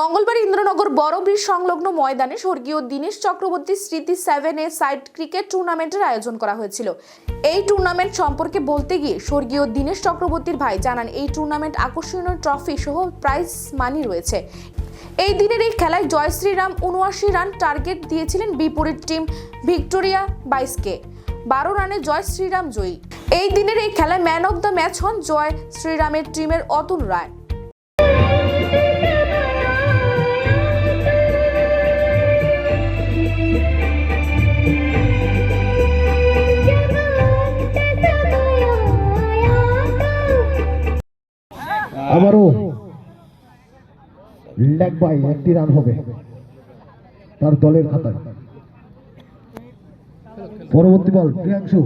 মঙ্গলবার ইন্দ্রনগর বড় ব্রিজ সংলগ্ন ময়দানে স্বর্গীয় দীনেশ চক্রবর্তী স্মৃতি সেভেন এ সাইড ক্রিকেট টুর্নামেন্টের আয়োজন করা হয়েছিল। এই টুর্নামেন্ট সম্পর্কে বলতে গিয়ে স্বর্গীয় দীনেশ চক্রবর্তীর ভাই জানান, এই টুর্নামেন্ট আকর্ষণীয় ট্রফি সহ প্রাইজ মানি রয়েছে। এই দিনের এই খেলায় জয় শ্রীরাম উনআশি রান টার্গেট দিয়েছিলেন বিপরীত টিম ভিক্টোরিয়া বাইসকে। বারো রানে জয় শ্রীরাম জয়ী। এই দিনের এই খেলায় ম্যান অব দ্য ম্যাচ হন জয় শ্রীরামের টিমের অতুল রায়। আবারও লেগ বাই একটি রান হবে। তার দলের খাতায়। পরবর্তী বল, প্রিয়াংশু।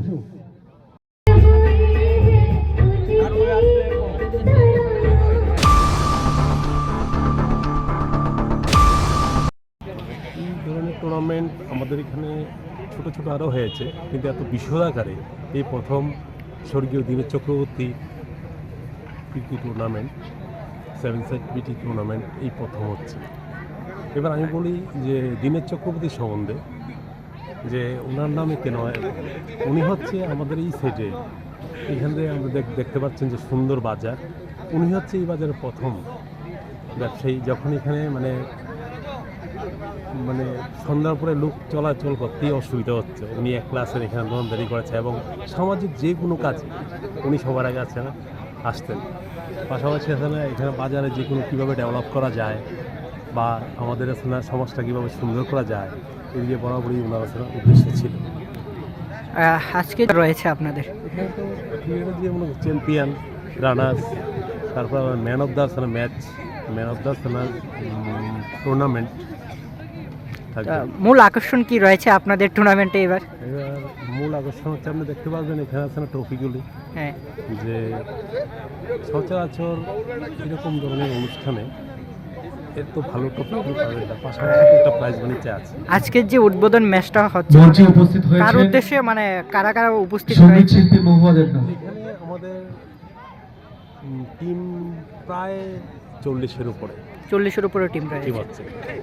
টুর্নামেন্ট আমাদের এখানে ছোট ছোট আরও হয়েছে, কিন্তু এত বিশদ আকারে এই প্রথম স্বর্গীয় Dinesh Chakraborty cricket tournament seven side BT tournament এই প্রথম হচ্ছে। এবার আমি বলি যে দীনেশ চক্রবর্তী সম্বন্ধে, যে ওনার নামে কেন? উনি হচ্ছে আমাদের এই সাইডে এখান থেকে আমরা দেখ- দেখতে পাচ্ছেন যে সুন্দর বাজার। উনি হচ্ছে এই বাজারের প্রথম ব্যবসায়ী, যখন এখানে মানে মানে সন্ধ্যার পরে লোক চলাচল করতেই অসুবিধা হচ্ছে। উনি এক ক্লাসের এখানে দোকানদারি করেছে এবং সামাজিক যে কোনো কাজ, উনি সবার আগে আছেন আসতেন। পাশাপাশি এখানে এখানে বাজারে যে কোনো কীভাবে ডেভেলপ করা যায় বা আমাদের এখানে সমাজটা কীভাবে সুন্দর করা যায় এই এদিকে বরাবরই ওনার উদ্দেশ্য ছিল। আজকে রয়েছে আপনাদের। যে মনে চ্যাম্পিয়ন রানার্স তারপর man of the match man of the tournament থাকবে। মূল আকর্ষণ কি রয়েছে আপনাদের টুর্নামেন্টে এবার? এবার মূল আকর্ষণ হচ্ছে আপনি দেখতে পারবেন এখানে আছে না ট্রফিগুলি। হ্যাঁ। যে সচরাচর এরকম ধরনের অনুষ্ঠানে এর তো ভালো ট্রফিগুলো পাবেন না পাশাপাশি একটা প্রাইজ মানি আছে। আজকের যে উদ্বোধন ম্যাচটা হচ্ছে মঞ্চে উপস্থিত কার হয়েছে উদ্দেশ্যে মানে কারা কারা উপস্থিত রয়েছে? শিল্পী মহুয়াদের নাম। এখানে আমাদের টিম প্রায় চল্লিশের উপরে। চল্লিশের উপরে টিম রয়েছে। হচ্ছে